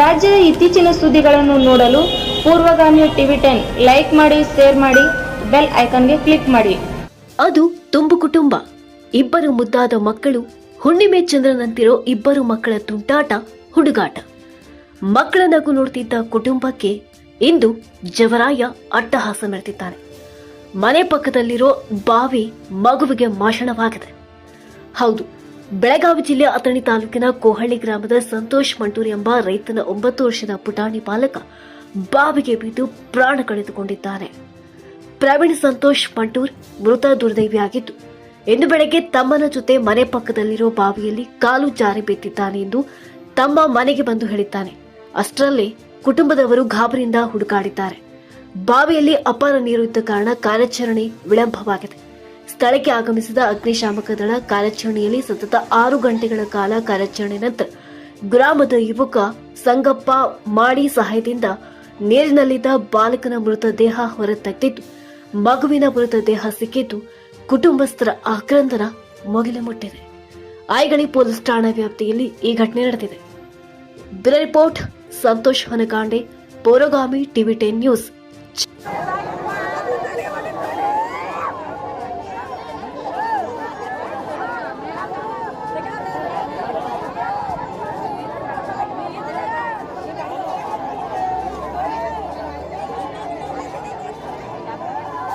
ರಾಜ್ಯದ ಇತ್ತೀಚಿನ ಸುದ್ದಿಗಳನ್ನು ನೋಡಲು ಪೂರ್ವಗಾಮಿ ಟಿವಿ ಟೆನ್ ಲೈಕ್ ಮಾಡಿ, ಶೇರ್ ಮಾಡಿ, ಬೆಲ್ ಐಕಾನ್ಗೆ ಕ್ಲಿಕ್ ಮಾಡಿ. ಅದು ತುಂಬು ಕುಟುಂಬ. ಇಬ್ಬರು ಮುದ್ದಾದ ಮಕ್ಕಳು, ಹುಣ್ಣಿಮೆ ಚಂದ್ರನಂತಿರೋ ಇಬ್ಬರು ಮಕ್ಕಳ ತುಂಟಾಟ, ಹುಡುಗಾಟ. ಮಕ್ಕಳ ನಗು ನೋಡ್ತಿದ್ದ ಕುಟುಂಬಕ್ಕೆ ಇಂದು ಜವರಾಯ ಅಟ್ಟಹಾಸ ನಡೆದಿದ್ದಾನೆ ಮನೆ ಪಕ್ಕದಲ್ಲಿರೋ ಬಾವಿ ಮಗುವಿಗೆ ಮಾಷಣವಾಗಿದೆ ಹೌದು ಬೆಳಗಾವಿ ಜಿಲ್ಲೆ ಅಥಣಿ ತಾಲೂಕಿನ ಕೋಹಳ್ಳಿ ಗ್ರಾಮದ ಸಂತೋಷ್ ಮಂಟೂರ್ ಎಂಬ ರೈತನ ಒಂಬತ್ತು ವರ್ಷದ ಪುಟಾಣಿ ಬಾಲಕ ಬಾವಿಗೆ ಬಿದ್ದು ಪ್ರಾಣ ಕಳೆದುಕೊಂಡಿದ್ದಾನೆ. ಪ್ರವೀಣ್ ಸಂತೋಷ್ ಮಂಟೂರ್ ಮೃತ ದುರ್ದೈವಿಯಾಗಿದ್ದು ಇಂದು ಬೆಳಗ್ಗೆ ತಮ್ಮನ ಜೊತೆ ಮನೆ ಪಕ್ಕದಲ್ಲಿರೋ ಬಾವಿಯಲ್ಲಿ ಕಾಲು ಜಾರಿ ಬಿದ್ದಿದ್ದಾನೆ ಎಂದು ತಮ್ಮ ಮನೆಗೆ ಬಂದು ಹೇಳಿದ್ದಾನೆ. ಅಷ್ಟರಲ್ಲಿ ಕುಟುಂಬದವರು ಗಾಬರಿಯಿಂದ ಹುಡುಕಾಡಿದ್ದಾರೆ. ಬಾವಿಯಲ್ಲಿ ಅಪಾರ ನೀರು ಇದ್ದ ಕಾರಣ ಕಾರ್ಯಾಚರಣೆ ವಿಳಂಬವಾಗಿದೆ. ಸ್ಥಳಕ್ಕೆ ಆಗಮಿಸಿದ ಅಗ್ನಿಶಾಮಕ ದಳ ಕಾರ್ಯಾಚರಣೆಯಲ್ಲಿ ಸತತ ಆರು ಗಂಟೆಗಳ ಕಾಲ ಕಾರ್ಯಾಚರಣೆ ನಂತರ ಗ್ರಾಮದ ಯುವಕ ಸಂಗಪ್ಪ ಮಾಡಿ ಸಹಾಯದಿಂದ ನೀರಿನಲ್ಲಿದ್ದ ಬಾಲಕನ ಮೃತದೇಹ ಹೊರತಟ್ಟಿದ್ದು ಮಗುವಿನ ಮೃತದೇಹ ಸಿಕ್ಕಿದ್ದು ಕುಟುಂಬಸ್ಥರ ಆಕ್ರಂದನ ಮುಗಿಲು ಮುಟ್ಟಿದೆ. ಆಯ್ಗಳಿ ಪೊಲೀಸ್ ಠಾಣಾ ವ್ಯಾಪ್ತಿಯಲ್ಲಿ ಈ ಘಟನೆ ನಡೆದಿದೆ. Bureau report Santosh Honakande, Pourogami TV ten news.